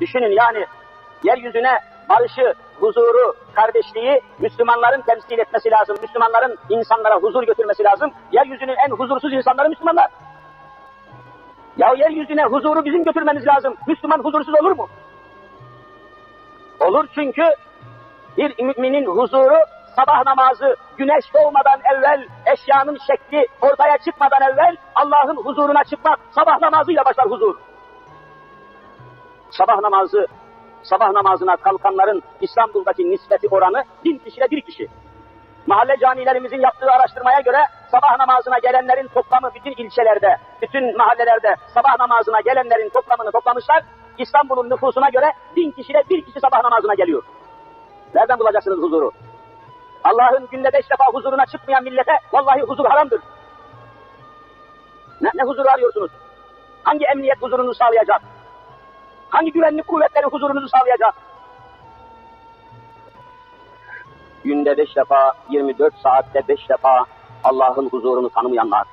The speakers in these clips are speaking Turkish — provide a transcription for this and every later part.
Düşünün yani yeryüzüne barışı, huzuru, kardeşliği Müslümanların temsil etmesi lazım. Müslümanların insanlara huzur götürmesi lazım. Yeryüzünün en huzursuz insanları Müslümanlar. Ya yeryüzüne huzuru bizim götürmemiz lazım. Müslüman huzursuz olur mu? Olur çünkü bir müminin huzuru sabah namazı güneş doğmadan evvel eşyanın şekli ortaya çıkmadan evvel Allah'ın huzuruna çıkmak sabah namazıyla başlar huzur. Sabah namazı sabah namazına kalkanların İstanbul'daki nispeti oranı bin kişide bir kişi. Mahalle camilerimizin yaptığı araştırmaya göre sabah namazına gelenlerin toplamı bütün ilçelerde, bütün mahallelerde sabah namazına gelenlerin toplamını toplamışlar. İstanbul'un nüfusuna göre bin kişide bir kişi sabah namazına geliyor. Nereden bulacaksınız huzuru? Allah'ın günde beş defa huzuruna çıkmayan millete vallahi huzur haramdır. Ne, ne huzuru arıyorsunuz? Hangi emniyet huzurunuzu sağlayacak? Hangi güvenlik kuvvetleri huzurunuzu sağlayacak? Günde beş defa, 24 saatte beş defa Allah'ın huzurunu tanımayanlar.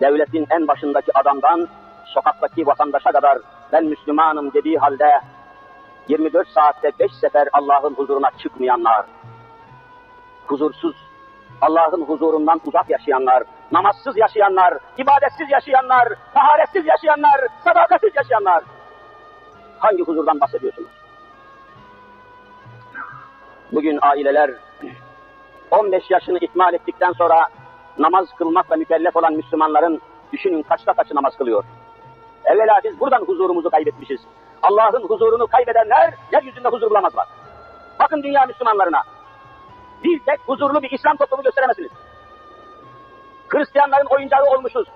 Devletin en başındaki adamdan sokaktaki vatandaşa kadar ben Müslümanım dediği halde 24 saatte 5 sefer Allah'ın huzuruna çıkmayanlar, huzursuz, Allah'ın huzurundan uzak yaşayanlar, namazsız yaşayanlar, ibadetsiz yaşayanlar, taharetsiz yaşayanlar, sadakatsiz yaşayanlar. Hangi huzurdan bahsediyorsunuz? Bugün aileler 15 yaşını ikmal ettikten sonra namaz kılmakla mükellef olan Müslümanların düşünün kaçta kaçı namaz kılıyor. Evvela biz buradan huzurumuzu kaybetmişiz. Allah'ın huzurunu kaybedenler yeryüzünde huzur bulamazlar. Bakın dünya Müslümanlarına. Bir tek huzurlu bir İslam toplumu gösteremezsiniz. Hristiyanların oyuncağı olmuşuz.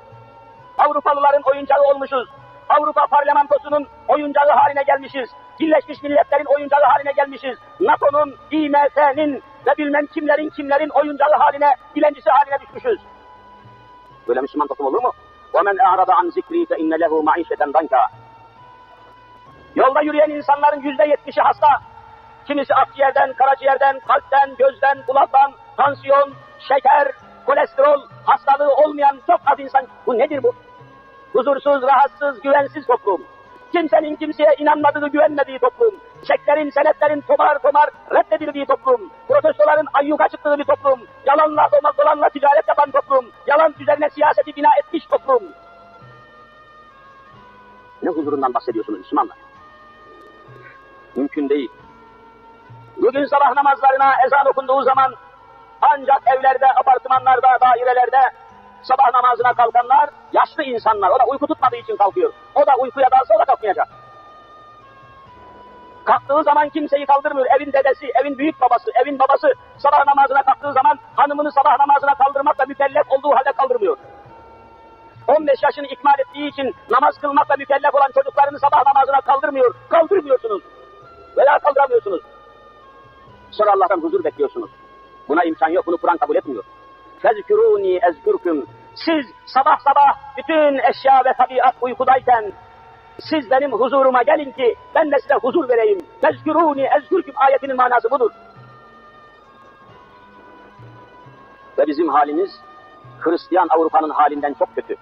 Avrupalıların oyuncağı olmuşuz. Avrupa parlamentosunun oyuncağı haline gelmişiz. Birleşmiş Milletler'in oyuncağı haline gelmişiz. NATO'nun, IMF'nin ve bilmem kimlerin kimlerin oyuncağı haline, dilencisi haline düşmüşüz. Böyle Müslüman toplum olur mu? وَمَنْ اَعْرَضَ عَنْ ذِكْرِي فَاِنَّ لَهُ مَعِيشَةً ضَنْكَ Yolda yürüyen insanların yüzde yetmişi hasta. Kimisi akciğerden, karaciğerden, kalpten, gözden, kulaktan, tansiyon, şeker, kolesterol hastalığı olmayan çok az insan. Bu nedir bu? Huzursuz, rahatsız, güvensiz toplum. Kimsenin kimseye inanmadığı, güvenmediği toplum. Çeklerin, senetlerin tomar tomar reddedildiği toplum. Protestoların ayyuka çıktığı bir toplum. Yalanla, dolanla ticaret yapan toplum. Yalan üzerine siyaseti bina etmiş toplum. Ne huzurundan bahsediyorsunuz Müslümanlar? Mümkün değil. Bugün sabah namazlarına ezan okunduğu zaman ancak evlerde, apartmanlarda, dairelerde sabah namazına kalkanlar yaşlı insanlar. O da uyku tutmadığı için kalkıyor. O da uykuya dalsa o da kalkmayacak. Kalktığı zaman kimseyi kaldırmıyor. Evin dedesi, evin büyük babası, evin babası sabah namazına kalktığı zaman hanımını sabah namazına kaldırmakla mükellef olduğu halde kaldırmıyor. 15 yaşını ikmal ettiği için namaz kılmakla mükellef olan çocuklarını sabah namazına kaldırmıyor. Kaldırmıyorsunuz. Veya kaldıramıyorsunuz. Sonra Allah'tan huzur bekliyorsunuz. Buna imkan yok. Bunu Kur'an kabul etmiyor. Fezkuruni ezkurkum. Siz sabah sabah bütün eşya ve tabiat uykudayken siz benim huzuruma gelin ki ben de size huzur vereyim. Fezkuruni ezkurkum ayetinin manası budur. Ve bizim halimiz Hristiyan Avrupa'nın halinden çok kötü.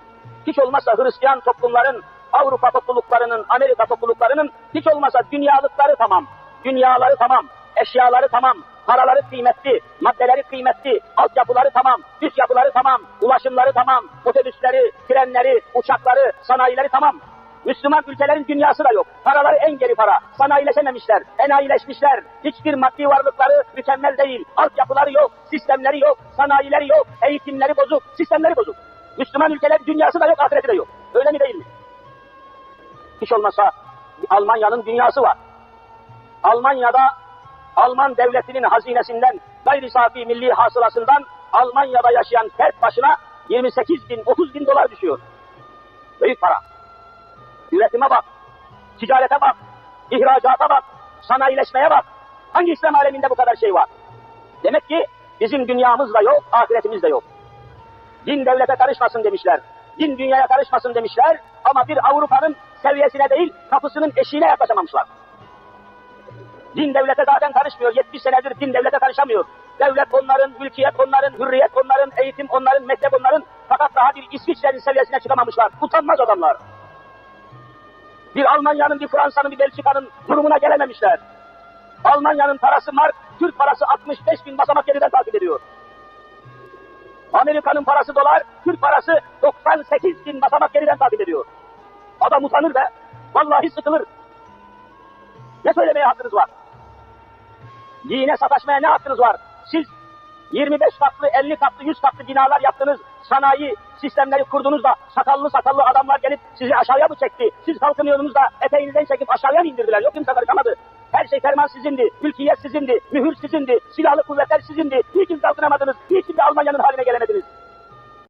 Hiç olmazsa Hristiyan toplumların, Avrupa topluluklarının, Amerika topluluklarının hiç olmazsa dünyalıkları tamam. Dünyaları tamam, eşyaları tamam, paraları kıymetli, maddeleri kıymetli, altyapıları tamam, üst yapıları tamam, ulaşımları tamam, otobüsleri, trenleri, uçakları, sanayileri tamam. Müslüman ülkelerin dünyası da yok. Paraları en geri para. Sanayileşememişler, enayileşmişler. Hiçbir maddi varlıkları mükemmel değil. Altyapıları yok, sistemleri yok, sanayileri yok, eğitimleri bozuk, sistemleri bozuk. Müslüman ülkeler dünyası da yok, ahireti de yok. Öyle mi değil mi? Hiç olmazsa Almanya'nın dünyası var. Almanya'da Alman devletinin hazinesinden gayri safi milli hasılasından Almanya'da yaşayan fert başına 28 bin, 30 bin dolar düşüyor. Büyük para. Üretime bak, ticarete bak, ihracata bak, sanayileşmeye bak. Hangi İslam aleminde bu kadar şey var? Demek ki bizim dünyamız da yok, ahiretimiz de yok. Din devlete karışmasın demişler. Din dünyaya karışmasın demişler ama bir Avrupa'nın seviyesine değil kapısının eşiğine yaklaşamamışlar. Din devlete zaten karışmıyor. 70 senedir din devlete karışamıyor. Devlet onların, mülkiyet onların, hürriyet onların, eğitim onların, mektep onların. Fakat daha bir İsviçre'nin seviyesine çıkamamışlar. Utanmaz adamlar. Bir Almanya'nın, bir Fransa'nın, bir Belçika'nın durumuna gelememişler. Almanya'nın parası mark, Türk parası 65 bin basamak geriden takip ediyor. Amerika'nın parası dolar, Türk parası 98 bin basamak geriden takip ediyor. Adam utanır be. Vallahi sıkılır. Ne söylemeye hakkınız var? Dine sataşmaya ne hakkınız var? Siz 25 katlı, 50 katlı, 100 katlı binalar yaptınız, sanayi sistemleri kurdunuz da sakallı sakallı adamlar gelip sizi aşağıya mı çekti? Siz kalkınıyordunuz da eteğinizden çekip aşağıya mı indirdiler? Yok kimse karışamadı. Her şey ferman sizindi, mülkiyet sizindi, mühür sizindi, silahlı kuvvetler sizindi. Niçin kalkınamadınız? Niçin de Almanya'nın haline gelemediniz?